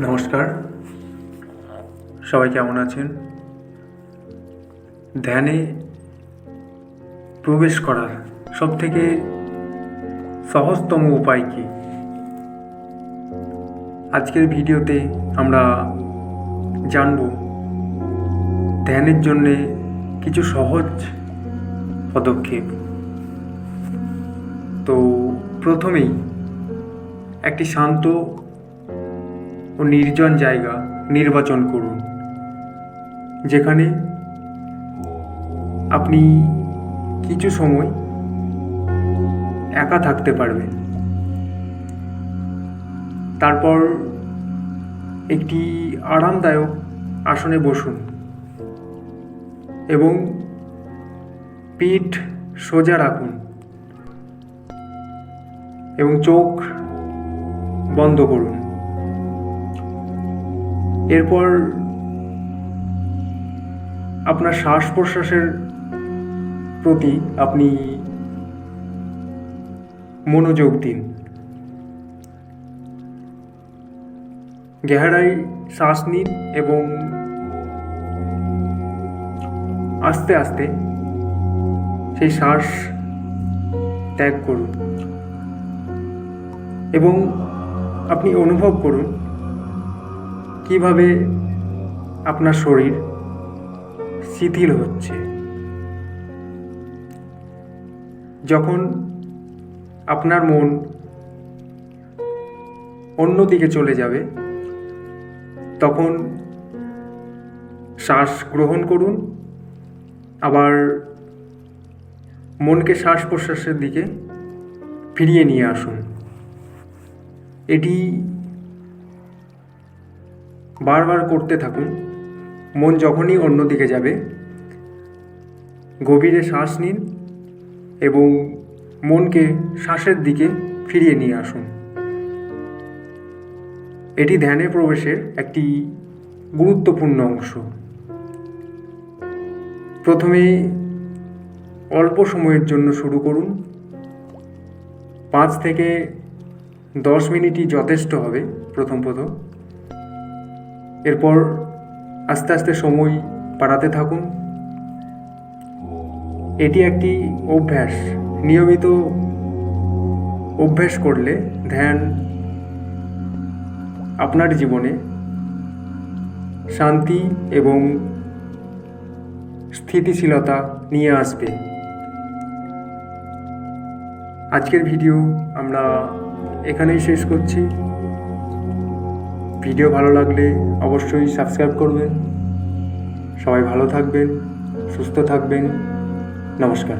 নমস্কার। সবাই কেমন আছেন? ধ্যানে প্রবেশ করার সবথেকে সহজতম উপায় কি? আজকের ভিডিওতে আমরা জানব ধ্যানের জন্যে কিছু সহজ পদক্ষেপ। তো প্রথমেই একটি শান্ত ও নির্জন জায়গা নির্বাচন করুন। যেখানে আপনি কিছু সময় একা থাকতে পারবেন। তারপর একটি আরামদায়ক আসনে বসুন এবং পিঠ সোজা রাখুন এবং চোখ বন্ধ করুন। এরপর আপনার শ্বাস প্রশ্বাসের প্রতি আপনি মনোযোগ দিন। গেহারাই শ্বাস নিন এবং আস্তে আস্তে সেই শ্বাস ত্যাগ করুন এবং আপনি অনুভব করুন কীভাবে আপনার শরীর শিথিল হচ্ছে? যখন আপনার মন অন্যদিকে চলে যাবে, তখন শ্বাস গ্রহণ করুন। আবার মনকে শ্বাস প্রশ্বাসের দিকে ফিরিয়ে নিয়ে আসুন। এটি বারবার করতে থাকুন। মন যখনই অন্যদিকে যাবে, গভীরে শ্বাস নিন এবং মনকে শ্বাসের দিকে ফিরিয়ে নিয়ে আসুন। এটি ধ্যানে প্রবেশের একটি গুরুত্বপূর্ণ অংশ। প্রথমে অল্প সময়ের জন্য শুরু করুন। পাঁচ থেকে দশ মিনিটই যথেষ্ট হবে প্রথম প্রথম। এরপর আস্তে আস্তে সময় বাড়াতে থাকুন। এটি একটি অভ্যাস। নিয়মিত অভ্যাস করলে ধ্যান আপনার জীবনে শান্তি এবং স্থিতিশীলতা নিয়ে আসবে। আজকের ভিডিও আমরা এখানেই শেষ করছি। ভিডিও ভালো লাগলে অবশ্যই সাবস্ক্রাইব করবেন। সবাই ভালো থাকবেন সুস্থ থাকবেন। নমস্কার।